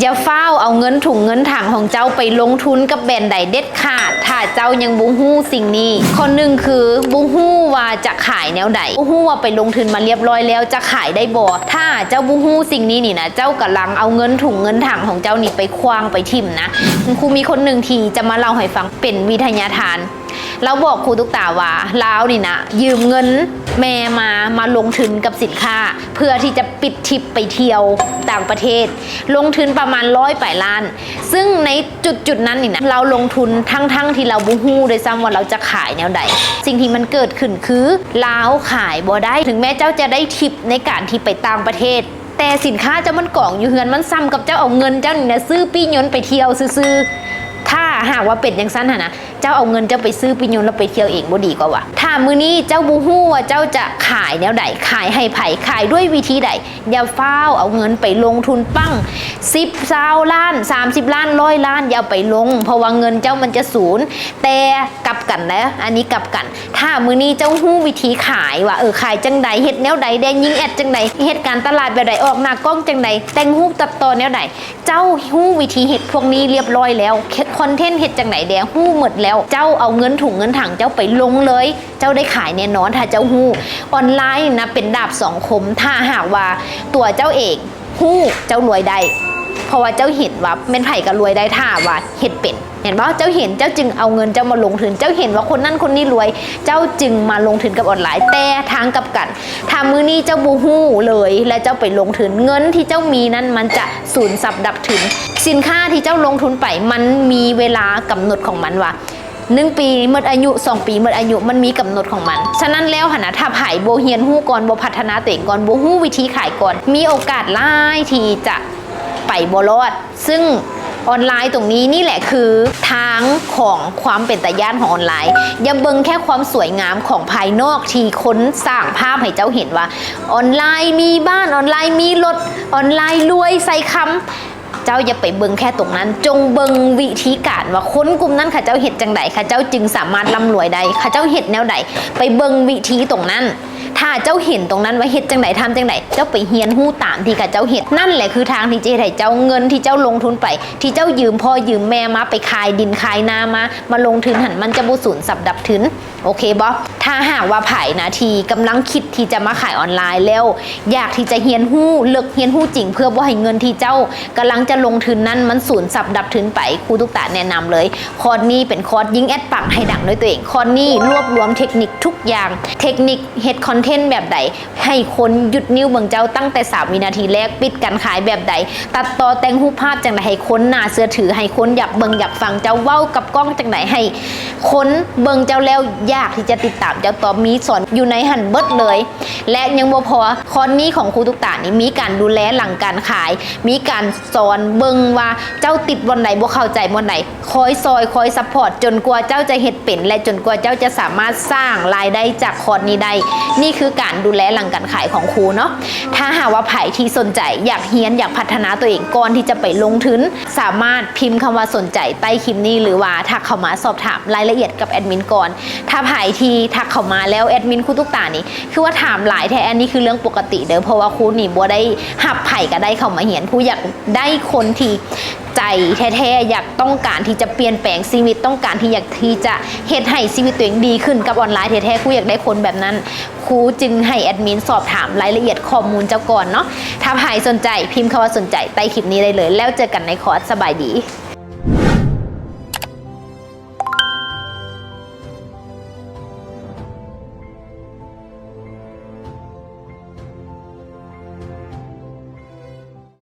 อย่าเฝ้าเอาเงินถุงเงินถังของเจ้าไปลงทุนกับแบรนด์ใดเด็ดขาด ถ้าเจ้ายังบูฮู้สิ่งนี้ คนหนึ่งคือบูฮู้ว่าจะขายแนวใดบูฮู้ว่าไปลงทุนมาเรียบร้อยแล้วจะขายได้บ่ถ้าเจ้าบูฮู้สิ่งนี้นี่นะเจ้ากำลังเอาเงินถุงเงินถังของเจ้านี่ไปคว้างไปทิ่มนะครูมีคนหนึ่งทีจะมาเล่าให้ฟังเป็นวิทยาทานเราบอกครูตุกตาว่าลาวนี่นะยืมเงิน แม่มามาลงทุนกับสินค้า เพื่อที่จะปิดทริปไปเที่ยวต่างประเทศ ลงทุนประมาณร้อยปลายล้าน ซึ่งในจุดจุดนั้นนี่นะเราลงทุนทั้งๆที่เราบูฮู้โดยซ้ำว่าเราจะขายแนวใด สิ่งที่มันเกิดขึ้นคือลาขายบ่ได้ถึงแม้เจ้าจะได้ทิปในการที่ไปต่างประเทศแต่สินค้าเจ้ามันกล่องอยู่เฮือนมันซ้ำกับเจ้าเอาเงินเจ้านี่นะซื้อปี้ยนไปเที่ยวซื้อถ้าหากว่าเป็นอย่างสั้นหะนะ เจ้าเอาเงินเจ้าไปซื้อปิญญนแล้วไปเที่ยวเองบ่ดีกว่าวะถ้ามือนี้เจ้าบูฮู้ว่าเจ้าจะขายแนวใดขายให้ไผ่ขายด้วยวิธีใดอย่าเฝ้าวเอาเงินไปลงทุนปั้ง10ซาวล้าน 30 ล้านร้อยล้านอย่าไปลง เพราะว่าเงินเจ้ามันจะศูนย์แต่กลับกันนะอันนี้กลับกัน ถ้ามือนี้เจ้าฮู้วิธีขายว่าเออขายจังใดเฮ็ดแนวใดแดงยิงแอดจังใดเฮ็ดการตลาดแบบใดออกหน้ากล้องจังใดแต่งรูปตัดต่อแนวใดเจ้าฮู้วิธีเฮ็ดพวกนี้เรียบร้อยแล้วคอนเทนต์เฮ็ดจังไหนแดงฮู้หมดแล้วเจ้าเอาเงินถุงเงินถังเจ้าไปลงเลย เจ้าได้ขายแน่นอนถ้าเจ้าฮู้ออนไลน์นะเป็นดาบสองคม ถ้าหากว่าตัวเจ้าเองฮู้เจ้ารวยได้เพราะว่าเจ้าเห็นว่าเม่นไผ่ก็รวยได้ถ้าว่าเห็ดเป็นเห็นป่ะเจ้าเห็นเจ้าจึงเอาเงินเจ้ามาลงทุนเจ้าเห็นว่าคนนั้นคนนี้รวย เจ้าจึงมาลงทุนกับออนไลน์แต่ทางกับกันถ้ามือนี้เจ้าบูฮู้เลย และเจ้าไปลงทุนเงินที่เจ้ามีนั้นมันจะสูญสับดับถึง สินค้าที่เจ้าลงทุนไปมันมีเวลากำหนดของมันว่า หนึ่งปีเมื่ออายุสองปีเมื่ออายุมันมีกำหนดของมัน ฉะนั้นแล้วหนนะถ้าไผ่โบเฮียนหู้ก่อนโบพัฒนาตัวเองก่อนโบหู้วิธีขายก่อน มีโอกาสหล่ายทีจะไปโบรอด ซึ่งออนไลน์ตรงนี้นี่แหละคือทางของความเป็นตาย่านของออนไลน์ อย่าเบิ่งแค่ความสวยงามของภายนอกที่ค้นสร้างภาพให้เจ้าเห็นว่า ออนไลน์มีบ้านออนไลน์มีรถออนไลน์รวยใส่คำ เจ้าอย่าไปเบิงแค่ตรงนั้น จงเบิงวิธีการว่าคนกลุ่มนั้นข้าเจ้าเห็ดจังใดข้าเจ้าจึงสามารถร่ำรวยได้ข้าเจ้าเห็ดแนวใดไปเบิงวิธีตรงนั้น ถ้าเจ้าเห็นตรงนั้นว่าเห็ดจังใดทำจังใดเจ้าไปเฮียนหู้ตามที่ข้าเจ้าเห็ดนั่นแหละคือทางที่เจ๊ไห้เจ้าเงินที่เจ้าลงทุนไป ที่เจ้ายืมพ่อยืมแม่มาไปขายดินขายนามามาลงทุนหันมันจะบุสูญสับดับถึนโอเคบอถ้าหากว่าไผ่นะทีกำลังคิดที่จะมาขายออนไลน์แล้ว อยากที่จะเฮียนหู้เลิกเฮียนหู้จริง เพื่อว่าให้เงินที่เจ้ากำลังจะลงทุนนั้นมันสูญสับดับถึนไปครูทุกตาแนะนำเลยคอร์สนี้เป็นคอร์สยิงแอดปังให้ดังด้วยตัวเองคอร์สนี้รวบรวมเทคนิคทุกอย่าง เทคนิคเฮ็ดคอนเทนต์แบบใด ให้คนหยุดนิ้วเบิ่งเจ้าตั้งแต่ 3 วินาทีแรกปิดการขายแบบใด ตัดต่อแต่งรูปภาพจังไดให้คนหน้าเสื้อถือให้คนอยากเบิ่งอยากฟังเจ้าเว้ากับกล้องจังไดให้คนเบิ่งเจ้าแล้วยากที่จะติดตามเจ้าต่อมีสอนอยู่ในหันเบิดเลย และยังบ่พอคอนนี้ของครูตุกตานี่มีการดูแลหลังการขาย มีการสอนเบิ่งว่าเจ้าติดวันไหนบ่เข้าใจวันไหนคอยซอยคอยซัพพอร์ตจนกว่าเจ้าจะเฮ็ดเป็น และจนกว่าเจ้าจะสามารถสร้างรายได้จากคอร์สนี้ได้นี่คือือการดูแลหลังการขายของครูเนาะถ้าหากว่าไผ่ที่สนใจอยากเฮียนอยากพัฒนาตัวเองก่อนที่จะไปลงทุนสามารถพิมพ์คำว่าสนใจใต้คลิปนี้หรือว่าทักเข้ามาสอบถามรายละเอียดกับแอดมินก่อนถ้าไผ่ที่ทักเข้ามาแล้วแอดมินครูตุกตานี่คือว่าถามหลายแท้อันนี้คือเรื่องปกติเด้อเพราะว่าครูนี่บัวได้หับไผ่ก็ได้เข้ามาเหียนครูอยากได้คนที่ ใจแท้ๆอยากต้องการที่จะเปลี่ยนแปลงชีวิตต้องการที่อยากที่จะเฮ็ดให้ชีวิตตัวเองดีขึ้นกับออนไลน์แท้ๆครูอยากได้คนแบบนั้นครูจึงให้แอดมินสอบถามรายละเอียดข้อมูลเจ้าก่อนเนาะถ้าใครสนใจพิมพ์คำว่าสนใจใต้คลิปนี้ได้เลย แล้วเจอกันในคอร์สสบายดี